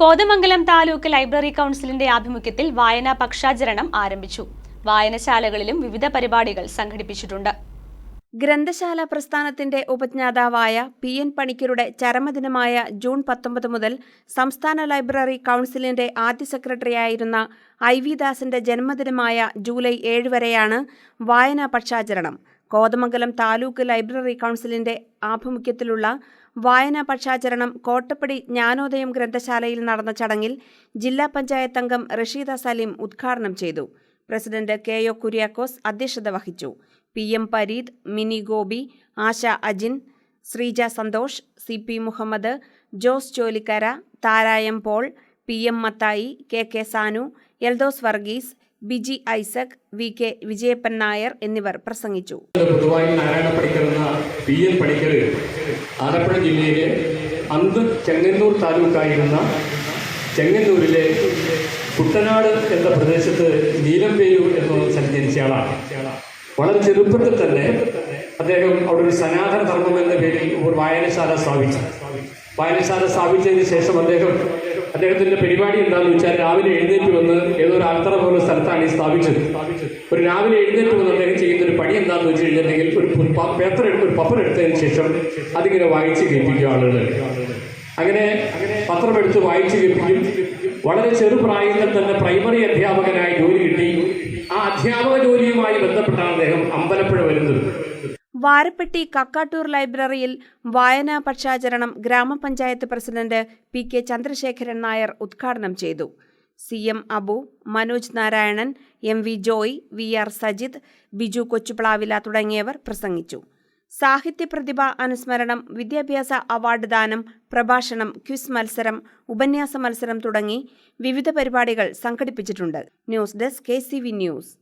Kothamangalam taluk library കൗൺസിലിന്റെ ആഭിമുഖ്യത്തിൽ വായനാ പക്ഷാചരണം ആരംഭിച്ചു. വായനശാലകളിലും വിവിധ പരിപാടികൾ സംഘടിപ്പിച്ചിട്ടുണ്ട്. ഗ്രന്ഥശാല പ്രസ്ഥാനത്തിന്റെ ഉപജ്ഞാതാവായ പി എൻ പണിക്കരുടെ ചരമദിനമായ ജൂൺ പത്തൊമ്പത് മുതൽ സംസ്ഥാന ലൈബ്രറി കൗൺസിലിന്റെ ആദ്യ സെക്രട്ടറിയായിരുന്ന ഐ വി ദാസിന്റെ ജന്മദിനമായ ജൂലൈ ഏഴ് വരെയാണ് വായനാ പക്ഷാചരണം. കോതമംഗലം താലൂക്ക് ലൈബ്രറി കൗൺസിലിന്റെ ആഭിമുഖ്യത്തിലുള്ള വായനാ പക്ഷാചരണം കോട്ടപ്പടി ജ്ഞാനോദയം ഗ്രന്ഥശാലയിൽ നടന്ന ചടങ്ങിൽ ജില്ലാ പഞ്ചായത്ത് അംഗം റഷീദ സലീം ഉദ്ഘാടനം ചെയ്തു. പ്രസിഡന്റ് കെ ഒ കുര്യാക്കോസ് അധ്യക്ഷത വഹിച്ചു. P M Pareed Mini Gopi Asha Ajin Sreeja Santhosh C P Muhammad Jose Cholikkara Tharayam Paul P M Mathai K K Sanu Eldhose Varghese Biji Isaac V K Vijayappan Nair എന്നിവർ പ്രസംഗിച്ചു. പൊതുവായി ആലപ്പുഴ ജില്ലയിലെ അന്ത് ചെങ്ങന്നൂർ താലൂക്കായിരുന്ന ചെങ്ങന്നൂരിലെ കുട്ടനാട് എന്ന പ്രദേശത്ത് നീലംപേരൂർ എന്ന സഞ്ചരിച്ച ആളാണ്. വളരെ ചെറുപ്പത്തിൽ തന്നെ അദ്ദേഹം അവിടെ ഒരു സനാതന ധർമ്മം എന്ന പേരിൽ ഒരു വായനശാല സ്ഥാപിച്ചു. വായനശാല സ്ഥാപിച്ചതിന് ശേഷം അദ്ദേഹം അദ്ദേഹത്തിന്റെ പരിപാടി എന്താണെന്ന് വെച്ചാൽ രാവിലെ എഴുന്നേറ്റ് വന്ന് ഏതോ ഒരു അത്ര പോലെ സ്ഥലത്താണ് ഈ സ്ഥാപിച്ചത്. ഒരു രാവിലെ എഴുന്നേറ്റ് വന്ന് അദ്ദേഹം ചെയ്യുന്ന ഒരു പണി എന്താണെന്ന് വെച്ച് കഴിഞ്ഞിട്ടുണ്ടെങ്കിൽ ഒരു പേപ്പർ എടുത്ത് ഒരു പപ്പർ എടുത്തതിന് ശേഷം അതിങ്ങനെ വായിച്ച് കേൾപ്പിക്കും ആളുകൾ അങ്ങനെ പത്രമെടുത്ത് വായിച്ച് കേൾപ്പിക്കും. വളരെ ചെറുപ്രായത്തിൽ തന്നെ പ്രൈമറി അധ്യാപകനായി ജോലി കിട്ടി. ആ അധ്യാപക വാരപ്പെട്ടി കക്കാട്ടൂർ ലൈബ്രറിയിൽ വായനാ പക്ഷാചരണം ഗ്രാമപഞ്ചായത്ത് president P K Chandrasekharan Nair ഉദ്ഘാടനം ചെയ്തു. C M Abu Manoj Narayanan M V Joy V R Sajith Biju Kochuplavila തുടങ്ങിയവർ പ്രസംഗിച്ചു. സാഹിത്യ പ്രതിഭ അനുസ്മരണം വിദ്യാഭ്യാസ അവാർഡ് ദാനം പ്രഭാഷണം ക്വിസ് മത്സരം ഉപന്യാസ മത്സരം തുടങ്ങി വിവിധ പരിപാടികൾ സംഘടിപ്പിച്ചിട്ടുണ്ട്. News desk K C V news.